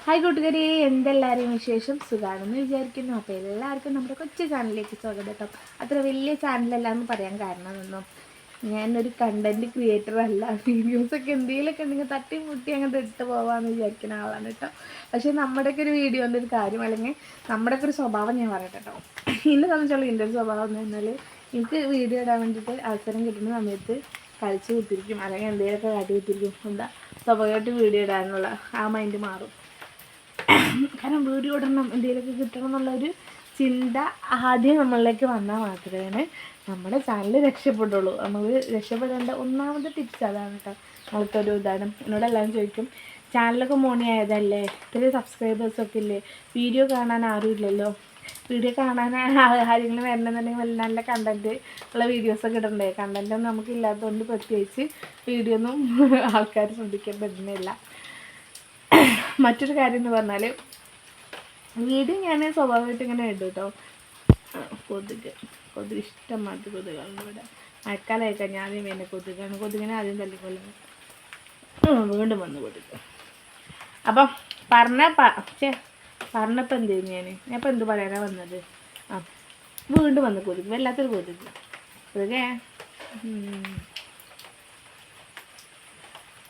Hi കൂട്ടുകാരി. എന്തെല്ലാവരെയും വിശേഷം? സുഖാണെന്ന് വിചാരിക്കുന്നു. അപ്പോൾ എല്ലാവർക്കും നമ്മുടെ കൊച്ചു ചാനലിലേക്ക് സ്വാഗതം കേട്ടോ. അത്ര വലിയ ചാനലല്ല എന്ന് പറയാൻ കാരണമൊന്നും. ഞാനൊരു കണ്ടന്റ് ക്രിയേറ്റർ അല്ല. വീഡിയോസൊക്കെ എന്തെങ്കിലുമൊക്കെ ഉണ്ടെങ്കിൽ തട്ടി മുട്ടി അങ്ങോട്ട് ഇട്ട് പോകാമെന്ന് വിചാരിക്കുന്ന ആളാണ് കേട്ടോ. പക്ഷേ നമ്മുടെയൊക്കെ ഒരു വീഡിയോന്റെ ഒരു കാര്യം അല്ലെങ്കിൽ നമ്മുടെയൊക്കെ ഒരു സ്വഭാവം ഞാൻ പറയട്ടെ കേട്ടോ. എന്നെ സംബന്ധിച്ചുള്ള എന്റെ ഒരു സ്വഭാവം എന്ന് പറഞ്ഞാൽ എനിക്ക് വീഡിയോ ഇടാൻ വേണ്ടിയിട്ട് അവസരം കിട്ടുന്ന സമയത്ത് കളിച്ച് കുത്തിരിക്കും അല്ലെങ്കിൽ എന്തെങ്കിലുമൊക്കെ കാട്ടി കുത്തിരിക്കും എന്താ? സ്വാഭാവികമായിട്ട് വീഡിയോ ഇടാനുള്ള ആ മൈൻഡ് മാറും. കാരണം വീഡിയോ ഇടണം എന്തെങ്കിലുമൊക്കെ കിട്ടണം എന്നുള്ളൊരു ചിന്ത ആദ്യം നമ്മളിലേക്ക് വന്നാൽ മാത്രമേ നമ്മുടെ ചാനൽ രക്ഷപ്പെടുള്ളൂ. നമ്മൾ രക്ഷപ്പെടേണ്ട ഒന്നാമത്തെ ടിപ്സ് അതാണ് കേട്ടോ ഒരു ഉദാഹരണം എന്നോട് എല്ലാവരും ചോദിക്കും ചാനലൊക്കെ മോണി ആയതല്ലേ? ഇത്ര സബ്സ്ക്രൈബേഴ്സൊക്കെ ഇല്ലേ? വീഡിയോ കാണാൻ ആരും ഇല്ലല്ലോ? വീഡിയോ കാണാൻ ആരെങ്കിലും വരണമെന്നുണ്ടെങ്കിൽ നല്ല നല്ല കണ്ടന്റ് ഉള്ള വീഡിയോസൊക്കെ ഇടണ്ടേ? കണ്ടന്റൊന്നും നമുക്കില്ലാത്തതുകൊണ്ട് പ്രത്യേകിച്ച് വീഡിയോ ഒന്നും ആൾക്കാർ ശ്രദ്ധിക്കാൻ പറ്റുന്നില്ല മറ്റൊരു കാര്യം എന്ന് പറഞ്ഞാൽ വീട് ഞാൻ സ്വാഭാവികമായിട്ട് ഇങ്ങനെ ഇടും കേട്ടോ കൊതുക്. കൊതുക് ഇഷ്ടമായിട്ട് കൊതുകാണ് ഇവിടെ. മഴക്കാലമായി കഴിഞ്ഞാൽ ആദ്യം കൊതുകാണ്. കൊതുകിനെ ആദ്യം തല്ലിക്കൊല്ലുന്നത്. വീണ്ടും വന്ന് കൊതുക്. അപ്പം പറഞ്ഞ ചേ പറഞ്ഞപ്പോൾ എന്ത് ചെയ്യും ഞാൻ ഞാൻ ഇപ്പം എന്ത് പറയാനാണ് വന്നത്? ആ വീണ്ടും വന്ന് കൊതുക്. വല്ലാത്തൊരു കൊതുക്. കൊതുകേ.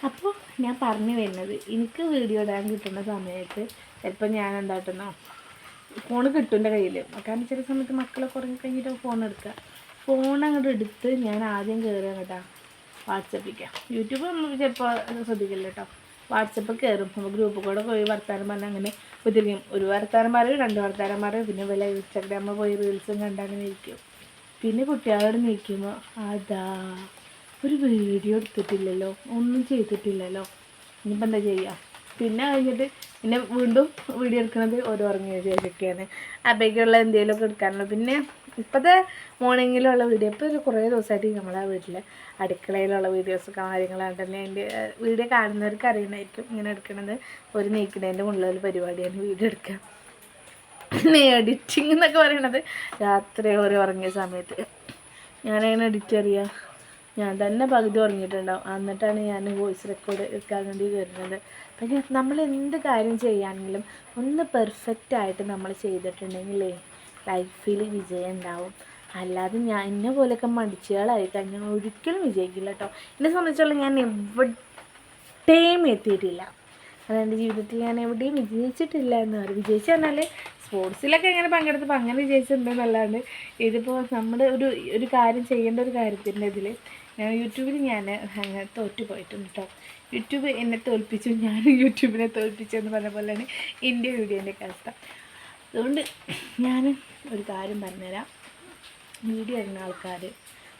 അപ്പോൾ ഞാൻ പറഞ്ഞു വരുന്നത് എനിക്ക് വീഡിയോ ഇടാൻ കിട്ടുന്ന സമയത്ത് ചിലപ്പോൾ ഞാൻ എന്താട്ടുന്നോ ഫോൺ കിട്ടും എന്റെ കയ്യിൽ കാരണം ചില സമയത്ത് മക്കളെ ഉറങ്ങി കഴിഞ്ഞിട്ട് ഫോൺ എടുക്കുക ഫോൺ അങ്ങോട്ട് എടുത്ത് ഞാൻ ആദ്യം കയറുക കേട്ടോ വാട്സപ്പിക്കാം യൂട്യൂബ് നമുക്ക് ചിലപ്പോൾ ശ്രദ്ധിക്കില്ല കേട്ടോ വാട്സപ്പ് കയറും നമ്മൾ ഗ്രൂപ്പ് കൂടെ പോയി വർത്താനം പറഞ്ഞാൽ അങ്ങനെ ഒത്തിരിക്കും ഒരു വർത്താനം പറയും രണ്ട് വർത്താനം പറയും. പിന്നെ വല്ല ഇൻസ്റ്റാഗ്രാമിൽ പോയി റീൽസും കണ്ടങ്ങനെ ഇരിക്കും പിന്നെ കുട്ടികളോട് നിൽക്കുമ്പോൾ അതാ ഒരു വീഡിയോ എടുത്തിട്ടില്ലല്ലോ ഒന്നും ചെയ്തിട്ടില്ലല്ലോ. ഇനിയിപ്പോൾ എന്താ ചെയ്യുക പിന്നെ കഴിഞ്ഞിട്ട് പിന്നെ വീണ്ടും വീഡിയോ എടുക്കുന്നത് ഓരോ ഉറങ്ങിയ ശേഷമൊക്കെയാണ് അപ്പോഴേക്കുള്ള എന്തെങ്കിലുമൊക്കെ എടുക്കാനുള്ളത് പിന്നെ ഇപ്പോഴത്തെ മോർണിംഗിലുള്ള വീഡിയോ ഇപ്പോൾ ഒരു കുറേ ദിവസമായിട്ട് നമ്മളെ വീട്ടിൽ അടുക്കളയിലുള്ള വീഡിയോസ് കാര്യങ്ങളാണ് തന്നെ അതിന്റെ വീഡിയോ കാണുന്നവർക്ക് അറിയണമായിരിക്കും ഇങ്ങനെ എടുക്കണത്. ഒരു നീക്കുന്നതിന്റെ മുകളിൽ പരിപാടിയാണ് വീഡിയോ എടുക്കുക. എഡിറ്റിംഗ് എന്നൊക്കെ പറയണത് രാത്രി ഓരോ ഉറങ്ങിയ സമയത്ത്. ഞാനങ്ങനെ എഡിറ്റ് അറിയാം ഞാൻ തന്നെ പകുതി ഉറങ്ങിയിട്ടുണ്ടാവും. എന്നിട്ടാണ് ഞാൻ വോയിസ് റെക്കോർഡ് എടുക്കാൻ വേണ്ടി വരുന്നത്. പിന്നെ നമ്മൾ എന്ത് കാര്യം ചെയ്യാണെങ്കിലും ഒന്ന് പെർഫെക്റ്റ് ആയിട്ട് നമ്മൾ ചെയ്തിട്ടുണ്ടെങ്കിലേ ലൈഫിൽ വിജയം ഉണ്ടാവും. അല്ലാതെ ഞാൻ എന്നെ പോലെയൊക്കെ മടിച്ചുകളായി കഴിഞ്ഞാൽ ഒരിക്കലും വിജയിക്കില്ല കേട്ടോ. എന്നെ സംബന്ധിച്ചോളം ഞാൻ എവിടെയും എത്തിയിട്ടില്ല. അതെന്റെ ജീവിതത്തിൽ ഞാൻ എവിടെയും വിജയിച്ചിട്ടില്ല എന്ന് പറയും വിജയിച്ചു പറഞ്ഞാൽ സ്പോർട്സിലൊക്കെ എങ്ങനെ പങ്കെടുത്തപ്പോൾ അങ്ങനെ വിജയിച്ചിട്ടുണ്ടെന്നല്ലാണ്ട് ഇതിപ്പോൾ നമ്മുടെ ഒരു ഒരു കാര്യം ചെയ്യേണ്ട ഒരു കാര്യത്തിന്റെ ഇതിൽ യൂട്യൂബിൽ ഞാൻ തോറ്റു പോയിട്ടുണ്ട് കേട്ടോ യൂട്യൂബ് എന്നെ തോൽപ്പിച്ചു. ഞാൻ യൂട്യൂബിനെ തോൽപ്പിച്ചു എന്ന് പറഞ്ഞ പോലെയാണ് എന്റെ വീഡിയോന്റെ അവസ്ഥ. അതുകൊണ്ട് ഞാൻ ഒരു കാര്യം പറഞ്ഞുതരാം. വീഡിയോ ഇടുന്ന ആൾക്കാർ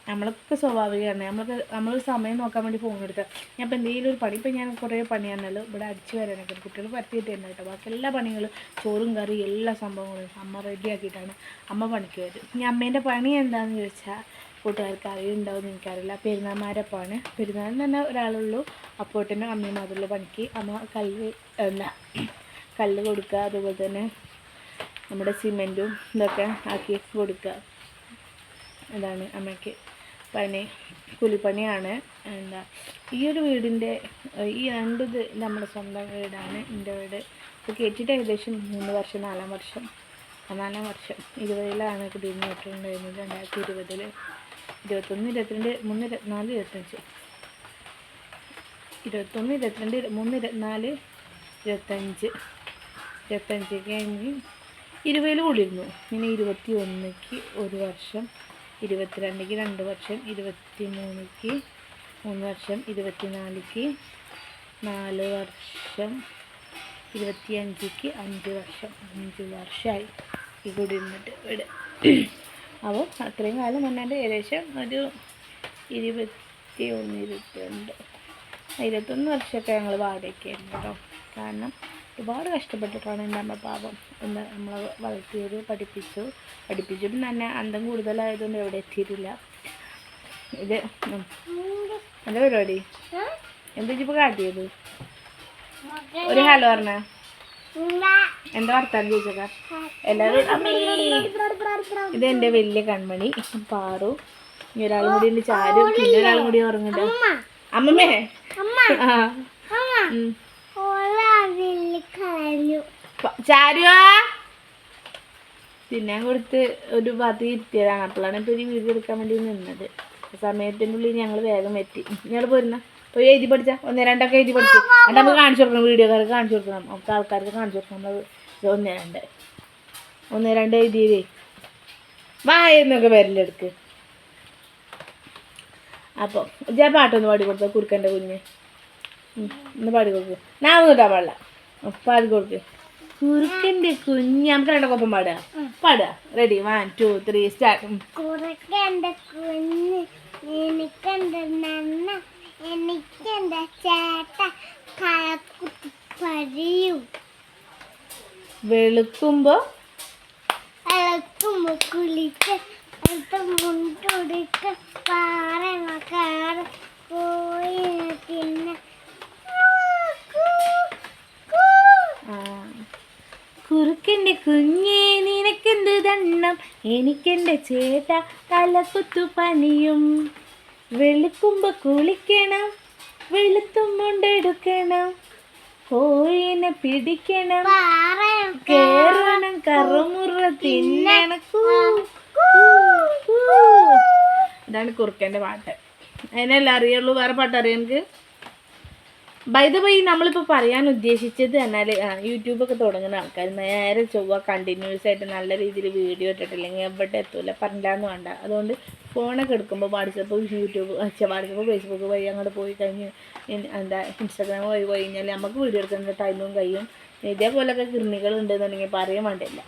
നമ്മളൊക്കെ സ്വാഭാവികമാണ്. നമ്മളൊക്കെ നമ്മൾ സമയം നോക്കാൻ വേണ്ടി ഫോൺ എടുത്താൽ ഞാൻ ഇപ്പോൾ എന്തെങ്കിലും ഒരു പണി ഇപ്പോൾ ഞാൻ കുറേ പണിയാണല്ലോ ഇവിടെ അടിച്ചു വരാനൊക്കെ. കുട്ടികൾ പരത്തിയിട്ട് തന്നെ കേട്ടോ. ബാക്കി എല്ലാ പണികളും ചോറും കറി എല്ലാ സംഭവങ്ങളും അമ്മ റെഡിയാക്കിയിട്ടാണ് അമ്മ പണിക്ക് വരും ഇനി അമ്മേന്റെ പണി എന്താണെന്ന് ചോദിച്ചാൽ കൂട്ടുകാർക്ക് അറിയുണ്ടാവും എനിക്കറിയില്ല. പെരുന്നാമാരപ്പാണ് പെരുന്നാളിന് തന്നെ ഒരാളുള്ളൂ. അപ്പോട്ടനും അമ്മയും അതുള്ള പണിക്ക് അമ്മ കല്ല് എന്താ കല്ല് കൊടുക്കുക. അതുപോലെ തന്നെ നമ്മുടെ സിമെന്റും ഇതൊക്കെ ആക്കി കൊടുക്കുക. അതാണ് അമ്മയ്ക്ക് പണി കൂലിപ്പണിയാണ്. എന്താ ഈ ഒരു വീടിന്റെ ഈ രണ്ടിത് നമ്മുടെ സ്വന്തം വീടാണ്. എന്റെ വീട്. ഇപ്പോൾ കയറ്റിയിട്ട് ഏകദേശം മൂന്ന് വർഷം നാലാം വർഷം നാലാം വർഷം ഇരുപതിലാണ് കുടിയിരുന്ന് ഉണ്ടായിരുന്നത് രണ്ടായിരത്തി ഇരുപതിൽ ഇരുപത്തൊന്ന് ഇരുപത്തിരണ്ട് മൂന്ന് ഇരുപത്തിനാല് ഇരുപത്തഞ്ച്. ഇരുപത്തൊന്ന് ഇരുപത്തിരണ്ട് മൂന്ന് ഇരുപത്തിനാല് ഇരുപത്തഞ്ച്. ഇരുപത്തഞ്ച് കഴിഞ്ഞ് ഇരുപതിൽ കൂടിയിരുന്നു. ഇങ്ങനെ ഇരുപത്തി ഒന്നിക്ക് ഒരു വർഷം ഇരുപത്തിരണ്ടിക്ക് രണ്ട് വർഷം ഇരുപത്തി മൂന്നിക്ക് മൂന്ന് വർഷം ഇരുപത്തിനാലിക്ക് നാല് വർഷം ഇരുപത്തിയഞ്ചിക്ക് അഞ്ച് വർഷം. അഞ്ച് വർഷമായി. ഈ കൂടി ഇരുന്നിട്ട് ഇവിടെ. അപ്പോൾ അത്രയും കാലം പറഞ്ഞാൽ ഏകദേശം ഒരു ഇരുപത്തി ഒന്ന് ഇരുപത്തിരണ്ട് ഇരുപത്തൊന്ന് വർഷമൊക്കെ ഞങ്ങൾ വാടകയ്ക്കായിരുന്നു കേട്ടോ. കാരണം ഒരുപാട് കഷ്ടപ്പെട്ടിട്ടാണ് എന്റെ അമ്മ പാപം എന്ന് നമ്മളെ വളർത്തിയത് പഠിപ്പിച്ചു. പഠിപ്പിച്ചിട്ടും തന്നെ അന്തം കൂടുതലായതുകൊണ്ട് എവിടെ എത്തിയിട്ടില്ല. ഇത്. എന്താ പരിപാടി? എന്താ ഇപ്പോൾ കാട്ടിയത്? ഒരു ഹലോ പറഞ്ഞ. എന്താ വർത്താനം ചോദിച്ചേക്കാ? എല്ലാവരും ഇത് എന്റെ വലിയ കൺമണി പാറു. ഇനി ഒരാളും കൂടി ഉണ്ട് ചാരും പിന്നെ ഒരാളും കൂടി ഉറങ്ങുന്നുണ്ട്. അമ്മമ്മേ. ആ. ചാരുവാ? തിന്നാൻ കൊടുത്ത് ഒരു ഭാഗത്ത് ഇരുത്തിയതാണ് അപ്പോഴാണ് ഇപ്പോൾ ഒരു വീഡിയോ എടുക്കാൻ വേണ്ടി നിന്നത്. സമയത്തിനുള്ളിൽ ഞങ്ങൾ വേഗം എത്തി ഞങ്ങൾ പോരുന്ന? പോയി എഴുതി പഠിച്ചാൽ ഒന്ന് രണ്ടൊക്കെ എഴുതി പഠിച്ചു. എന്നിട്ട് നമുക്ക് കാണിച്ചു കൊടുക്കണം വീഡിയോക്കാർക്ക് കാണിച്ചു കൊടുക്കണം. നമുക്ക് ആൾക്കാർക്ക് കാണിച്ചു കൊടുക്കണം. നമ്മൾ ഒന്ന് രണ്ട്. ഒന്ന് രണ്ട് എഴുതിയതേ. വായ എന്നൊക്കെ വരലെടുക്ക്. അപ്പോൾ ഞാൻ പാട്ടൊന്ന് പാടി കൊടുത്ത കുറുക്കന്റെ കുഞ്ഞ്. ഒന്ന് പാടി കൊടുക്ക്. ഞാൻ ഒന്നിട്ടാ പാടില്ല. പാടി കൊടുക്ക്. കുറുക്കന്റെ കുഞ്ഞ്. നമുക്ക് രണ്ടൊപ്പം പാടുക. പാടുക. Ready one two three start കുറുക്കന്റെ കുഞ്ഞ് എനിക്കെന്റെ നന്ന എനിക്കെന്റെ ചേട്ട കഴക്കുത്തി പഴിയും വെളുക്കുമ്പോൾ കുറുക്കിന്റെ കുളിച്ച് അടുത്ത മുണ്ടൊടുക്ക പാറ മക്കാറ പോയി പിന്നെ കുറുക്കന്റെ കുഞ്ഞേ നിനക്കെന്ത് ദണ്ണം? എനിക്കെന്റെ ചേട്ട തലക്കുത്തു പനിയും. വെളുക്കുമ്പോൾ കുളിക്കണം വെളുത്തുമുണ്ടെടുക്കണം കോഴിനെ പിടിക്കണം. കേറണം കറുമുറ തിന്നണം. ഇതാണ് കുറുക്കന്റെ പാട്ട്. അതിനല്ല അറിയുള്ളൂ വേറെ പാട്ട് അറിയാം എനിക്ക് ബൈ ദ ബൈ നമ്മളിപ്പോൾ പറയാൻ ഉദ്ദേശിച്ചത് എന്നാൽ യൂട്യൂബൊക്കെ തുടങ്ങുന്ന ആൾക്കാർ നേരെ ചൊവ്വ കണ്ടിന്യൂസ് ആയിട്ട് നല്ല രീതിയിൽ വീഡിയോ ഇട്ടിട്ടില്ലെങ്കിൽ എവിടെ എത്തൂല. പറഞ്ഞില്ലാന്ന് വേണ്ട. അതുകൊണ്ട് ഫോണൊക്കെ എടുക്കുമ്പോൾ വാട്സപ്പ് യൂട്യൂബ് വാട്സപ്പ് ഫേസ്ബുക്ക് വഴി അങ്ങോട്ട് പോയി കഴിഞ്ഞ് എന്താ ഇൻസ്റ്റാഗ്രാം വഴി പോയി കഴിഞ്ഞാൽ നമുക്ക് വീഡിയോ എടുക്കുന്ന ടൈമും കഴിയും. ഇതേപോലൊക്കെ കിർണികൾ ഉണ്ടെന്നുണ്ടെങ്കിൽ പറയാൻ വേണ്ടില്ല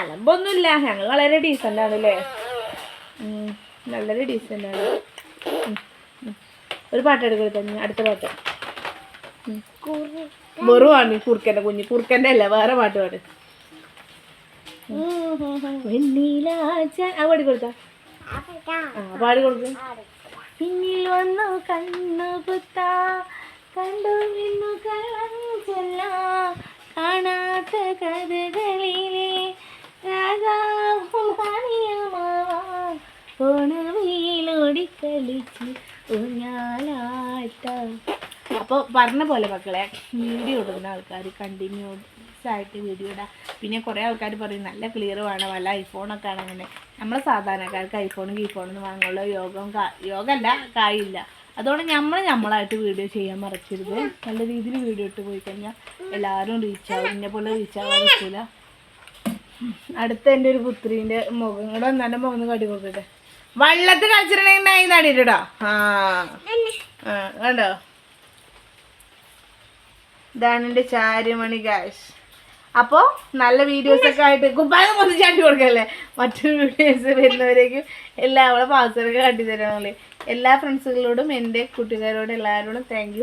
അലമ്പൊന്നുമില്ല. ഞങ്ങൾ വളരെ ഡീസന്റ് ആണ് അല്ലേ വളരെ ഡീസന്റ് ആണ്. ഒരു പാട്ട് എടുക്കരുത് അടുത്ത പാട്ട്. വെറുവാണ് കുറുക്കന്റെ കുഞ്ഞ്. കുറുക്കന്റെ അല്ല വേറെ പാട്ട് പാട്ട് ആ പാടി കൊടുത്ത. പാടി കൊടുക്കും. പിന്നിൽ വന്നു കണ്ണു കുത്താ കണ്ടു നിന്നു കള്ളം ചൊല്ല കാണാത്ത കഥകളിലെ രാജാവും റാണിയുമാവാം ഓണവീലോടിക്കളിച്ച് ഊഞ്ഞാലാട്ടം. അപ്പോൾ പറഞ്ഞ പോലെ മക്കളെ വീഡിയോ ഇടുന്ന ആൾക്കാർ കണ്ടിന്യൂസ് ആയിട്ട് വീഡിയോ ഇടാം. പിന്നെ കുറേ ആൾക്കാർ പറയും നല്ല ക്ലിയർ വേണം വല്ല ഐഫോണൊക്കെ ആണ് അങ്ങനെ നമ്മളെ സാധാരണക്കാർക്ക് ഐഫോണും കീഫോണൊന്നും വാങ്ങുള്ള യോഗം യോഗമല്ല കായില്ല അതുകൊണ്ട് നമ്മൾ നമ്മളായിട്ട് വീഡിയോ ചെയ്യാൻ മറക്കരുത്. നല്ല രീതിയിൽ വീഡിയോ ഇട്ട് പോയി കഴിഞ്ഞാൽ എല്ലാവരും റീച്ച് ആവും. എന്നെ പോലെ റീച്ച് ആവാൻ പറ്റില്ല അടുത്ത എന്റെ ഒരു പുത്രീന്റെ മുഖം. കൂടെ വന്നാലും മുഖം കടി കൊടുക്കട്ടെ വള്ളത്തിൽ കളിച്ചിട്ടുണ്ടെങ്കിൽ നൈ നടിയിട്ടോ ആ. കണ്ടോ? ഇതാണ് എന്റെ ചാരുമണി ഗാഷ് അപ്പോൾ നല്ല വീഡിയോസ് ഒക്കെ ആയിട്ട് കുപ്പായ മൊത്തം ചാണ്ടി കൊടുക്കല്ലേ? മറ്റൊരു വീഡിയോസ് വരുന്നവരേക്കും എല്ലാവരും പാസ്സൊക്കെ കാട്ടി തരാമല്ലേ എല്ലാ ഫ്രണ്ട്സുകളോടും എന്റെ കൂട്ടുകാരോടും എല്ലാവരോടും താങ്ക്